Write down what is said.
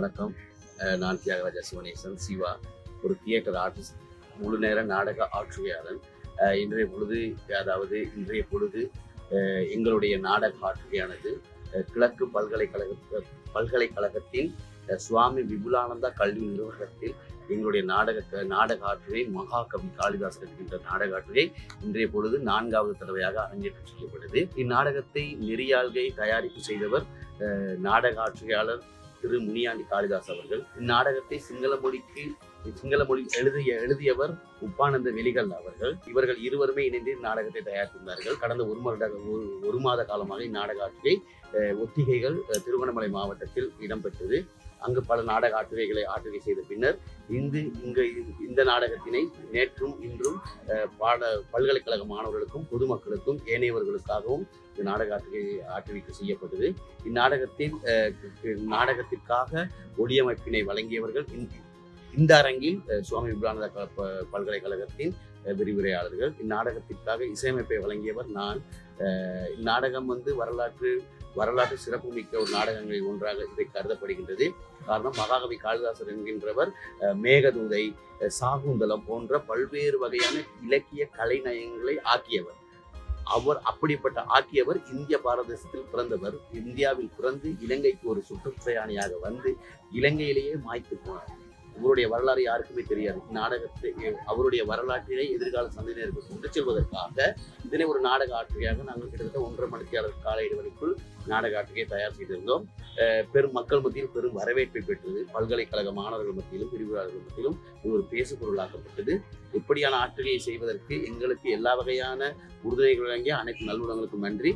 வணக்கம். நான் தியாகராஜா சிவனேசன் சிவா ஒரு தியேட்டர் ஆர்டிஸ்ட் முழு நேர நாடக ஆற்றுகையாளன். இன்றைய பொழுது அதாவது இன்றைய பொழுது எங்களுடைய நாடக ஆற்றுகையானது கிழக்கு பல்கலைக்கழக பல்கலைக்கழகத்தின் சுவாமி விபுலானந்தா கல்வி நிறுவனத்தில் எங்களுடைய நாடக நாடக ஆற்றுகை மகாகவி காளிதாஸ் என்கின்ற நாடக ஆற்றுகை இன்றைய பொழுது நான்காவது தடவையாக அரங்கேற்றம் செய்யப்படுது இந்நாடகத்தை நெறியாள்கை தயாரிப்பு செய்தவர் நாடக ஆற்றுகையாளர் திரு முனியாண்டி காளிதாஸ் அவர்கள். இந்நாடகத்தை சிங்கள மொழிக்கு சிங்கள மொழி எழுதிய எழுதியவர் உப்பானந்த வெளிகள் அவர்கள். இவர்கள் இருவருமே இணைந்து நாடகத்தை தயாரித்திருந்தார்கள் கடந்த ஒரு வருட ஒரு- ஒரு மாத காலமாக இந்நாடக ஆட்சியை அஹ், ஒத்திகைகள் அஹ், திருவண்ணாமலை மாவட்டத்தில் இடம்பெற்றது. அங்கு பல நாடக ஆற்றுகைகளை ஆட்டுகை செய்த பின்னர் இந்து இங்கு இந்த நாடகத்தினை நேற்றும் இன்றும் பாட பல்கலைக்கழக மாணவர்களுக்கும் பொதுமக்களுக்கும் ஏனையவர்களுக்காகவும் இந்த நாடக ஆற்றுகை ஆற்றுவிக்கு செய்யப்பட்டது. இந்நாடகத்தின் நாடகத்திற்காக ஒளியமைப்பினை வழங்கியவர்கள் இந்த- இந்த அரங்கில் சுவாமி விபுலானந்த ப- பல்கலைக்கழகத்தின் விரிவுரையாளர்கள். இந்நாடகத்திற்காக இசையமைப்பை வழங்கியவர் நான். இந்நாடகம் வந்து வரலாற்று வரலாற்று சிறப்புமிக்க ஒரு நாடகங்களில் ஒன்றாக இதை கருதப்படுகின்றது. காரணம் மகாகவி காளிதாசர் என்கின்றவர் மேகதூதை சாகுந்தலம் போன்ற பல்வேறு வகையான இலக்கிய கலைநயங்களை ஆக்கியவர். அவர் அப்படிப்பட்ட ஆக்கியவர் இந்திய பாரதேசத்தில் பிறந்தவர். இந்தியாவில் பிறந்து இலங்கைக்கு ஒரு சுற்றுப்பிரயாணியாக வந்து இலங்கையிலேயே மாய்த்து போனார். இவருடைய வரலாறு யாருக்குமே தெரியாது. நாடகத்தை அவருடைய வரலாற்றினை எதிர்கால சந்ததியினருக்கு கொண்டு செல்வதற்காக இதனை ஒரு நாடக ஆற்றுகையாக நாங்கள் கிட்டத்தட்ட ஒன்றரை மணித்தியாளர் கால இடைவெளிக்குள் நாடக ஆற்றுகையை தயார் செய்திருந்தோம். பெரும் மக்கள் மத்தியில் பெரும் வரவேற்பை பெற்றது. பல்கலைக்கழக மாணவர்கள் மத்தியிலும் விரிவுரையாளர்கள் மத்தியிலும் இது ஒரு பேசு பொருளாக்கப்பட்டது இப்படியான ஆற்றுகையை செய்வதற்கு எங்களுக்கு எல்லா வகையான உறுதுணைகள் வழங்கிய அனைத்து நல்லுறங்களுக்கும் நன்றி.